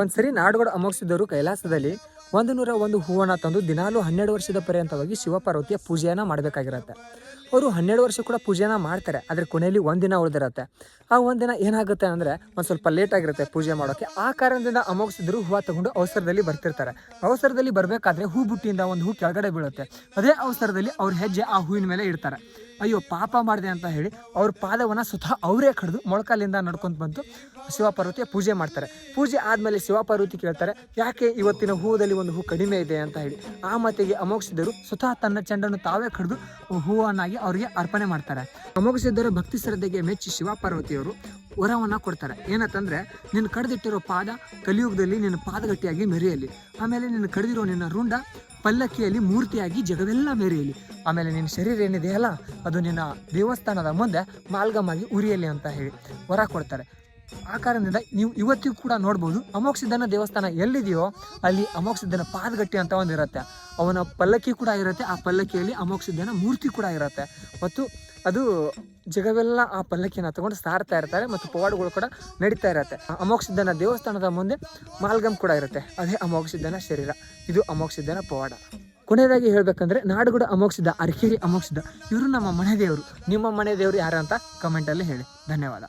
ಒಂದ್ಸರಿ ನಾಡುಗಳು ಅಮೋಘಿಸಿದವರು ಕೈಲಾಸದಲ್ಲಿ ಒಂದು ನೂರ ಒಂದು ಹೂವನ್ನ ತಂದು ದಿನಾಲು ಹನ್ನೆರಡು ವರ್ಷದ ಪರ್ಯಂತವಾಗಿ ಶಿವಪಾರ್ವತಿಯ ಪೂಜೆಯನ್ನ ಮಾಡಬೇಕಾಗಿರತ್ತೆ. ಅವರು ಹನ್ನೆರಡು ವರ್ಷ ಕೂಡ ಪೂಜೆನ ಮಾಡ್ತಾರೆ, ಆದರೆ ಕೊನೆಯಲ್ಲಿ ಒಂದಿನ ಉಳಿದಿರತ್ತೆ. ಆ ಒಂದಿನ ಏನಾಗುತ್ತೆ ಅಂದರೆ ಒಂದು ಸ್ವಲ್ಪ ಲೇಟ್ ಆಗಿರುತ್ತೆ ಪೂಜೆ ಮಾಡೋಕ್ಕೆ ಆ ಕಾರಣದಿಂದ ಅಮೋಘಿಸಿದ್ರು ಹೂವ ತಗೊಂಡು ಅವಸರದಲ್ಲಿ ಬರ್ತಿರ್ತಾರೆ. ಅವಸರದಲ್ಲಿ ಬರಬೇಕಾದ್ರೆ ಹೂ ಬುಟ್ಟಿಯಿಂದ ಒಂದು ಹೂ ಕೆಳಗಡೆ ಬೀಳುತ್ತೆ. ಅದೇ ಅವಸರದಲ್ಲಿ ಅವ್ರ ಹೆಜ್ಜೆ ಆ ಹೂವಿನ ಮೇಲೆ ಇಡ್ತಾರೆ. ಅಯ್ಯೋ ಪಾಪ ಮಾಡಿದೆ ಅಂತ ಹೇಳಿ ಅವ್ರ ಪಾದವನ್ನು ಸ್ವತಃ ಅವರೇ ಕಡಿದು ಮೊಳಕಾಲಿಂದ ನಡ್ಕೊಂಡು ಬಂದು ಶಿವಪಾರ್ವತಿಯ ಪೂಜೆ ಮಾಡ್ತಾರೆ. ಪೂಜೆ ಆದಮೇಲೆ ಶಿವಪಾರ್ವತಿ ಕೇಳ್ತಾರೆ, ಯಾಕೆ ಇವತ್ತಿನ ಹೂವದಲ್ಲಿ ಒಂದು ಹೂ ಕಡಿಮೆ ಇದೆ? ಅಂತ ಹೇಳಿ. ಆ ಮತೆಗೆ ಅಮೋಕ್ಷಿದರು ಸ್ವತಃ ತನ್ನ ಚೆಂಡನ್ನು ತಾವೇ ಕಡಿದು ಹೂವನ್ನಾಗಿ ಅವರಿಗೆ ಅರ್ಪಣೆ ಮಾಡ್ತಾರೆ. ಅಮೋಘಸಿದ್ದರು ಭಕ್ತಿ ಶ್ರದ್ಧೆಗೆ ಮೆಚ್ಚಿ ಶಿವಪಾರ್ವತಿಯವರು ವರವನ್ನು ಕೊಡ್ತಾರೆ. ಏನಂತಂದರೆ ನಿನ್ನ ಕಡ್ದಿಟ್ಟಿರೋ ಪಾದ ಕಲಿಯುಗದಲ್ಲಿ ನಿನ್ನ ಪಾದಗಟ್ಟಿಯಾಗಿ ಮೆರೆಯಲಿ. ಆಮೇಲೆ ನಿನ್ನ ಕಡಿದಿರೋ ನಿನ್ನ ರುಂಡ ಪಲ್ಲಕ್ಕಿಯಲ್ಲಿ ಮೂರ್ತಿಯಾಗಿ ಜಗವೆಲ್ಲ ಮೆರೆಯಲಿ. ಆಮೇಲೆ ನಿನ್ನ ಶರೀರ ಏನಿದೆಯಲ್ಲ, ಅದು ನಿನ್ನ ದೇವಸ್ಥಾನದ ಮುಂದೆ ಮಾಲ್ಗಮಾಗಿ ಉರಿಯಲಿ ಅಂತ ಹೇಳಿ ವರ ಕೊಡ್ತಾರೆ. ಆ ಕಾರಣದಿಂದ ನೀವು ಇವತ್ತಿಗೂ ಕೂಡ ನೋಡ್ಬೋದು ಅಮೋಕ್ಷಿದ್ದನ ದೇವಸ್ಥಾನ ಎಲ್ಲಿದೆಯೋ ಅಲ್ಲಿ ಅಮೋಕ್ಷಿದ್ದನ ಪಾದಗಟ್ಟಿ ಅಂತ ಒಂದು ಇರುತ್ತೆ. ಅವನ ಪಲ್ಲಕ್ಕಿ ಕೂಡ ಇರುತ್ತೆ, ಆ ಪಲ್ಲಕ್ಕಿಯಲ್ಲಿ ಅಮೋಕ್ಷಿದ್ದನ ಮೂರ್ತಿ ಕೂಡ ಇರುತ್ತೆ. ಮತ್ತು ಅದು ಜಗವೆಲ್ಲ ಆ ಪಲ್ಲಕ್ಕಿಯನ್ನು ತಗೊಂಡು ಸಾರ್ತಾ ಇರ್ತಾರೆ ಮತ್ತು ಪವಾಡಗಳು ಕೂಡ ನಡೀತಾ ಇರುತ್ತೆ. ಅಮೋಕ್ಷಿದ್ದನ ದೇವಸ್ಥಾನದ ಮುಂದೆ ಮಾಲ್ಗಮ್ ಕೂಡ ಇರುತ್ತೆ. ಅದೇ ಅಮೋಕ್ಷಿದ್ದನ ಶರೀರ. ಇದು ಅಮೋಕ್ಷಿದ್ದನ ಪವಾಡ. ಕೊನೆಯದಾಗಿ ಹೇಳಬೇಕಂದ್ರೆ ನಾಡುಗೂಡ ಅಮೋಕ್ಷಿದ್ದ ಅರ್ಕೇರಿ ಅಮೋಕ್ಷಿದ್ದ ಇವರು ನಮ್ಮ ಮನೆ ದೇವರು. ನಿಮ್ಮ ಮನೆ ದೇವರು ಯಾರು ಅಂತ ಕಮೆಂಟಲ್ಲಿ ಹೇಳಿ. ಧನ್ಯವಾದ.